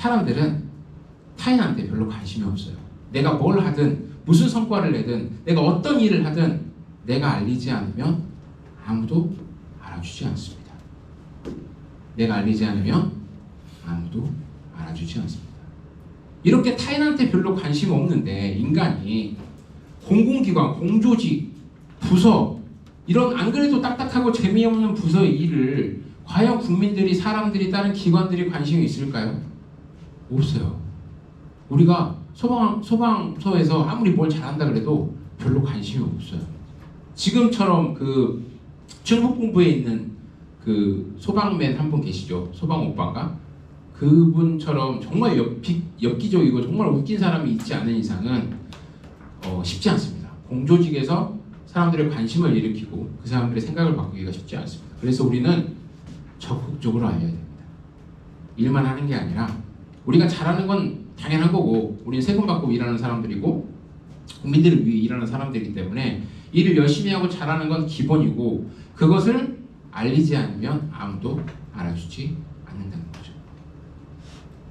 사람들은 타인한테 별로 관심이 없어요. 내가 뭘 하든 무슨 성과를 내든 내가 어떤 일을 하든 내가 알리지 않으면 아무도 알아주지 않습니다. 내가 알리지 않으면 아무도 알아주지 않습니다. 이렇게 타인한테 별로 관심 없는데 인간이 공공기관, 공조직, 부서 이런 안 그래도 딱딱하고 재미없는 부서의 일을 과연 국민들이 사람들이 다른 기관들이 관심이 있을까요? 없어요. 우리가 소방 소방서에서 아무리 뭘 잘한다 그래도 별로 관심이 없어요. 지금처럼 그 충북공부에 있는 그 소방맨 한 분 계시죠? 소방 오빠가 그분처럼 정말 엽기, 엽기적이고 정말 웃긴 사람이 있지 않은 이상은 어, 쉽지 않습니다. 공조직에서 사람들의 관심을 일으키고 그 사람들의 생각을 바꾸기가 쉽지 않습니다. 그래서 우리는 적극적으로 알려야 됩니다. 일만 하는 게 아니라 우리가 잘하는 건 당연한 거고 우리는 세금 받고 일하는 사람들이고 국민들을 위해 일하는 사람들이기 때문에 일을 열심히 하고 잘하는 건 기본이고 그것을 알리지 않으면 아무도 알아주지 않는다는 거죠.